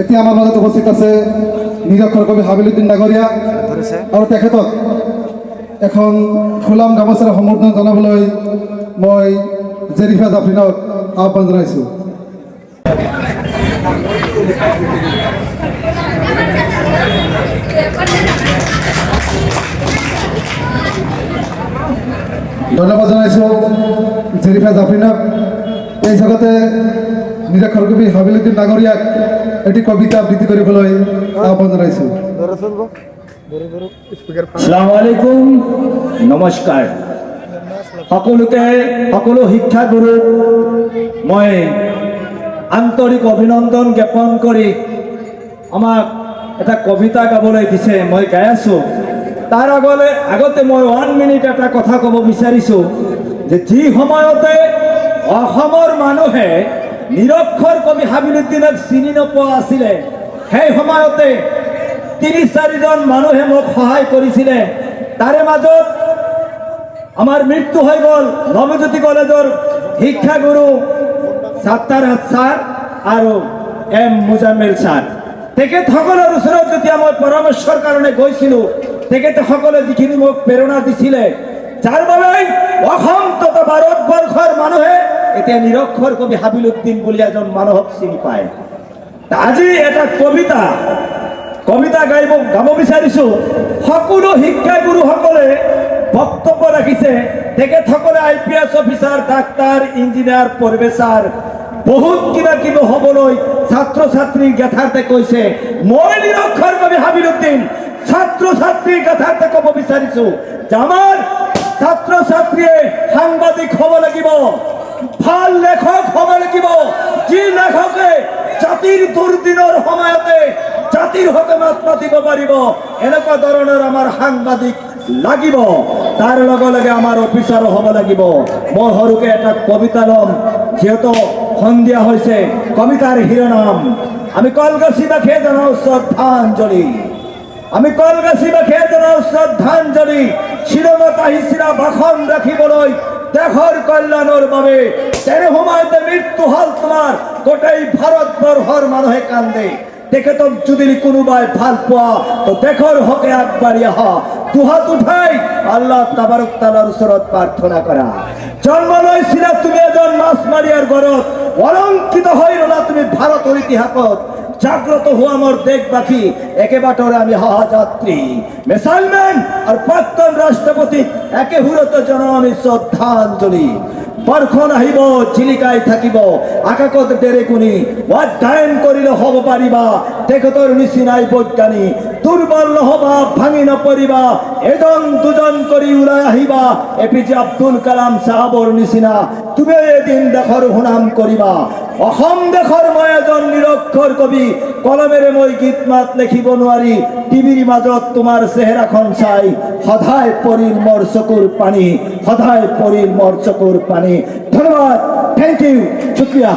এতিয়া আমাৰ মাজত উপস্থিত আছে নিৰক্ষৰ কবি হাবিলুদ্দিন ডাঙৰীয়া আৰু তেখেতক এখন ফুলাম গামোচাৰে সম্বৰ্ধনা জনাবলৈ মই জেৰিফা জাফৰিনক আহ্বান জনাইছোঁ। ধন্যবাদ জনাইছোঁ জেৰিফা জাফৰিনক এই জগতে নিৰক্ষৰ কবি হাবিলুদ্দিন ডাঙৰীয়াক এটি কবিতা আবৃত্তি করে কৰিবলৈ আহ্বান জনাইছোঁ। আসসালামু আলাইকুম নমস্কাৰ সকলোকে সকলো শিক্ষাগুৰু মই আন্তৰিক অভিনন্দন জ্ঞাপন কৰি আমাক এটা কবিতা গাবলৈ দিছে মই গাই আছোঁ। তাৰ আগলৈ আগতে মই ওৱান মিনিট এটা কথা ক'ব বিচাৰিছোঁ যে যি সময়তে অসমৰ মানুহে নিৰক্ষৰ কবি হাবিলুদ্দিনক চিনি নোপোৱা আছিলে। সেই সময়তে তিনি চাৰিজন মানুহে মোক সহায় কৰিছিলে। তাৰে মাজত আমাৰ মৃত্যু হৈ গ'ল নৱজ্যোতি কলেজৰ শিক্ষাগুৰু ছাত্ৰাৰাজ ছাৰ আৰু এম মুজাম্মিল ছাৰ। তেখেতসকলৰ ওচৰত যেতিয়া মই পৰামৰ্শৰ কাৰণে গৈছিলোঁ, তেখেতসকলে যিখিনি মোক প্ৰেৰণা দিছিলে, যাৰ বাবে অসম তথা এতিয়া নিৰক্ষৰ কবি হাবিলুদ্দিন বুলি এজন মানুহক চিনি পায়। আজি এটা কবিতা কবিতা গাইব, গাব বিচাৰিছো। সকলো শিক্ষাগুৰুসকলে বক্তব্য ৰাখিছে। তেখেতসকলে I P S officer, doctor, engineer পৰিৱেশাৰ বহুত কিবা কিবি হ'বলৈ ছাত্ৰ ছাত্ৰীৰ গাথাৰ্থে কৈছে। মই নিৰক্ষৰ কবি হাবিলুদ্দিন ছাত্ৰ ছাত্ৰীৰ গাথাৰ্থে ক'ব বিচাৰিছো। যে আমাৰ ছাত্ৰ ছাত্ৰীয়ে সাংবাদিক হ'ব লাগিব। ভালো লেখক হ'ব লাগিব যি লেখকে জাতিৰ দুৰ্দিনৰ সময়তে জাতিৰ হকে মাত মাতিব পাৰিব এনেকুৱা ধৰণৰ আমাৰ সাংবাদিক লাগিব। তাৰ লগে লগে আমাৰ অফিচাৰো হ'ব লাগিব। মই সৰুকে এটা কবিতা ল'ম। যিহেতু সন্ধিয়া হৈছে, কবিতাৰ শিৰোনাম। আমি কলগছিবাসীয়ে জনাওঁ শ্ৰদ্ধাঞ্জলি আমি কলগাছিবাসীয়ে জনাওঁ শ্ৰদ্ধাঞ্জলি শিলঙত আহিছিলা ভাষণ ৰাখিবলৈ দেশৰ কল্যাণৰ বাবে তেনে সময়তে মৃত্যু হ'ল তোমাৰ গোটেই ভাৰতবৰ্ষৰ মানুহে কান্দে। তেখেতক যদি কোনোবাই ভালো পোৱা তো দেশৰ হকে আগবাঢ়ি আহা দুহাত উঠাই, আল্লাহ তাবাৰক তালাৰ ওচৰত প্ৰাৰ্থনা কৰা জন্ম লৈছিলা তুমি এজন মাছ মাৰিয়াৰ ঘৰত অলংকিত হৈ ৰলা তুমি ভাৰতৰ ইতিহাসত। জাগ্রত হওয়া আমার দেশবাসী। একেবারে আমি হাহা যাত্রী মেসালম্যান আর প্রাক্তন রাষ্ট্রপতি একে হুরত জন আমি শ্রদ্ধাঞ্জলি। বর্ষণ আহিব চিলিকাই থাকিব আকাশত ডেৰে কুনি, অধ্যয়ন কৰিলে হ'ব পাৰিবা তেখেতৰ নিচিনাই বৈজ্ঞানিক দুৰ্বল নহবা ভাঙি নপৰিবা এজন দুজন কৰি ওলাই আহিবা A P J Abdul Kalam চাহাবৰ নিচিনা, তুমি এদিন দেশৰ সুনাম কৰিবা অসম দেশৰ মই এজন নিৰক্ষৰ কবি কলমেৰে মই গীত মাত লিখিব নোৱাৰি, টিভিৰ মাজত তোমাৰ চেহেৰাখন চাই সদায় পৰিল মোৰ চকুৰ পানী, সদায় পৰিল মোৰ চকুৰ পানী। ধন্যবাদ থেংক ইউ শুক্ৰিয়া।